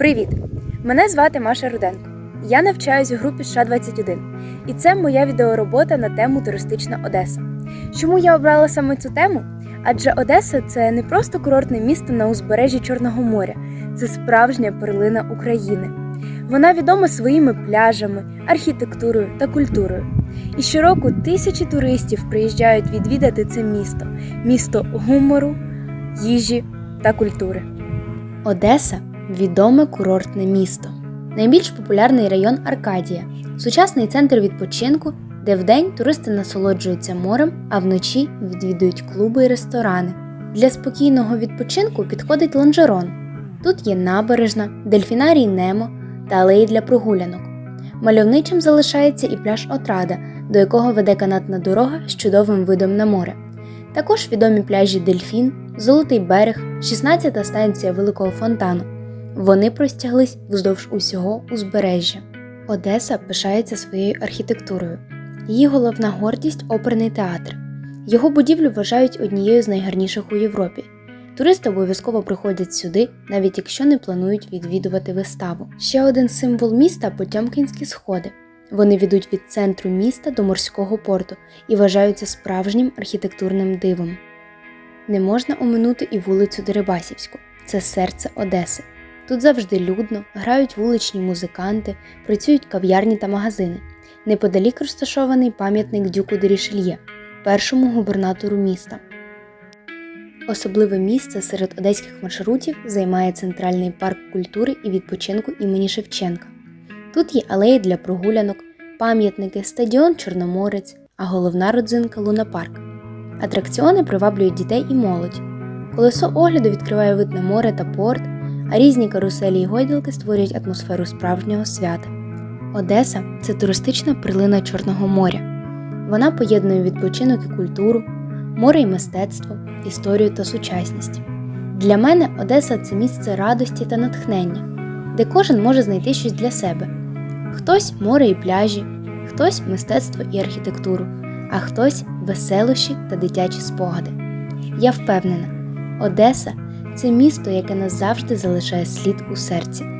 Привіт! Мене звати Маша Руденко. Я навчаюсь у групі США 21 і це моя відеоробота на тему туристична Одеса. Чому я обрала саме цю тему? Адже Одеса це не просто курортне місто на узбережжі Чорного моря, це справжня перлина України. Вона відома своїми пляжами, архітектурою та культурою. І щороку тисячі туристів приїжджають відвідати це місто місто гумору, їжі та культури. Одеса відоме курортне місто. Найбільш популярний район Аркадія, сучасний центр відпочинку, де вдень туристи насолоджуються морем, а вночі відвідують клуби і ресторани. Для спокійного відпочинку підходить лонжерон. Тут є набережна, дельфінарій Немо та алеї для прогулянок. Мальовничим залишається і пляж Отрада, до якого веде канатна дорога з чудовим видом на море. Також відомі пляжі Дельфін, Золотий берег, 16-та станція Великого фонтану. Вони простяглись вздовж усього узбережжя. Одеса пишається своєю архітектурою. Її головна гордість оперний театр. Його будівлю вважають однією з найгарніших у Європі. Туристи обов'язково приходять сюди, навіть якщо не планують відвідувати виставу. Ще один символ міста Потьомкінські сходи. Вони ведуть від центру міста до морського порту і вважаються справжнім архітектурним дивом. Не можна оминути і вулицю Дерибасівську це серце Одеси. Тут завжди людно, грають вуличні музиканти, працюють кав'ярні та магазини. Неподалік розташований пам'ятник Дюку де Рішельє, першому губернатору міста. Особливе місце серед одеських маршрутів займає центральний парк культури і відпочинку імені Шевченка. Тут є алеї для прогулянок, пам'ятники, стадіон Чорноморець, а головна родзинка Лунапарк. Атракціони приваблюють дітей і молодь. Колесо огляду відкриває вид на море та порт, а різні каруселі й гойдалки створюють атмосферу справжнього свята. Одеса це туристична перлина Чорного моря. Вона поєднує відпочинок і культуру, море і мистецтво, історію та сучасність. Для мене Одеса це місце радості та натхнення, де кожен може знайти щось для себе. Хтось море і пляжі, хтось мистецтво і архітектуру, а хтось веселощі та дитячі спогади. Я впевнена, Одеса це місто, яке назавжди залишає слід у серці.